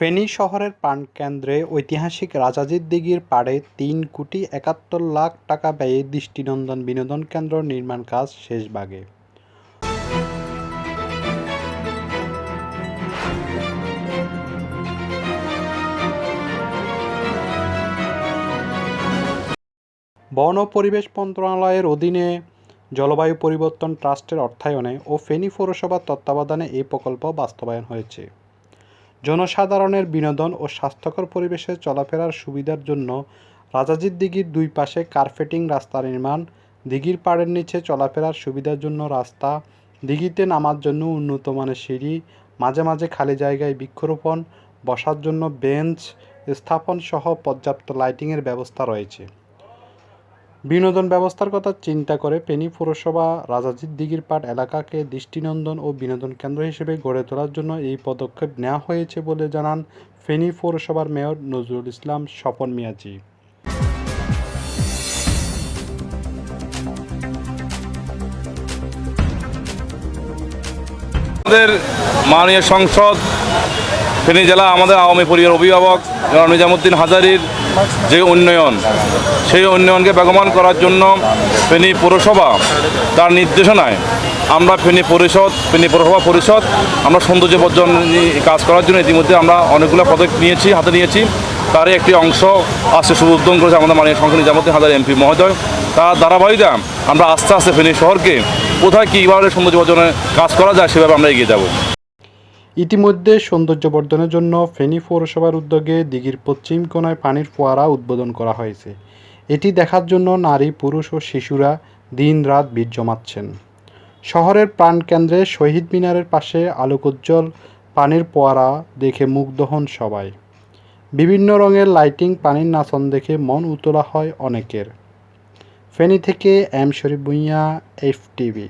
ফেনী শহরের প্রাণকেন্দ্রে ঐতিহাসিক রাজাজির দিঘির পাড়ে তিন কোটি একাত্তর লাখ টাকা ব্যয়ে দৃষ্টিনন্দন বিনোদন কেন্দ্র নির্মাণ কাজ শেষ ভাগে বন ও পরিবেশ মন্ত্রণালয়ের অধীনে জলবায়ু পরিবর্তন ট্রাস্টের অর্থায়নে ও ফেনী পৌরসভার তত্ত্বাবধানে এই প্রকল্প বাস্তবায়ন হয়েছে। জনসাধারণের বিনোদন ও স্বাস্থ্যকর পরিবেশে চলাফেরার সুবিধার জন্য রাজাজির দিঘির দুই পাশে কার্পেটিং রাস্তা নির্মাণ, দিঘির পাড়ের নিচে চলাফেরার সুবিধার জন্য রাস্তা, দিঘিতে নামার জন্য উন্নত মানের সিঁড়ি, মাঝে মাঝে খালি জায়গায় বৃক্ষরোপণ, বসার জন্য বেঞ্চ, স্থাপন সহ পর্যাপ্ত লাইটিংয়ের ব্যবস্থা রয়েছে। বিনোদন ব্যবস্থার কথা চিন্তা করে ফেনী পৌরসভা রাজাজির দিঘির পাট এলাকাকে দৃষ্টিনন্দন ও বিনোদন কেন্দ্র হিসেবে গড়ে তোলার জন্য এই পদক্ষেপ নেওয়া হয়েছে বলে জানান ফেনী পৌরসভার মেয়র নজরুল ইসলাম স্বপন মিয়াজি। আমাদের মাননীয় সংসদ ফেনী জেলা আমাদের আওয়ামী পরিবার অভিভাবক নিজামুদ্দিন হাজারির যে উন্নয়ন, সেই উন্নয়নকে বেগমান করার জন্য ফেনী পৌরসভা তার নির্দেশনায় আমরা ফেনী পরিষদ, ফেনী পৌরসভা পরিষদ, আমরা সৌন্দর্য বর্জন কাজ করার জন্য ইতিমধ্যে আমরা অনেকগুলো পদক্ষেপ নিয়েছি, হাতে নিয়েছি। তারই একটি অংশ আজকে শুভ উদ্যোগ করেছে আমাদের মাননীয় সংসদ নিজামুদ্দিন হাজার এমপি মহোদয়। তার ধারাবাহিকতা আমরা আস্তে আস্তে ফেনী শহরকে কোথায় কীভাবে সৌন্দর্য বর্জনের কাজ করা যায় সেভাবে আমরা এগিয়ে যাব। ইতিমধ্যে সৌন্দর্য বর্ধনের জন্য ফেনী পৌরসভার উদ্যোগে দিঘির পশ্চিম কোনায় পানির ফোয়ারা উদ্বোধন করা হয়েছে। এটি দেখার জন্য নারী, পুরুষ ও শিশুরা দিন রাত ভিড় জমাচ্ছেন। শহরের প্রাণকেন্দ্রে শহীদ মিনারের পাশে আলোকোজ্জ্বল পানির ফোয়ারা দেখে মুগ্ধ হন সবাই। বিভিন্ন রঙের লাইটিং পানির নাচন দেখে মন উতলা হয় অনেকের। ফেনী থেকে M Sharif Bhuiyan, F TV.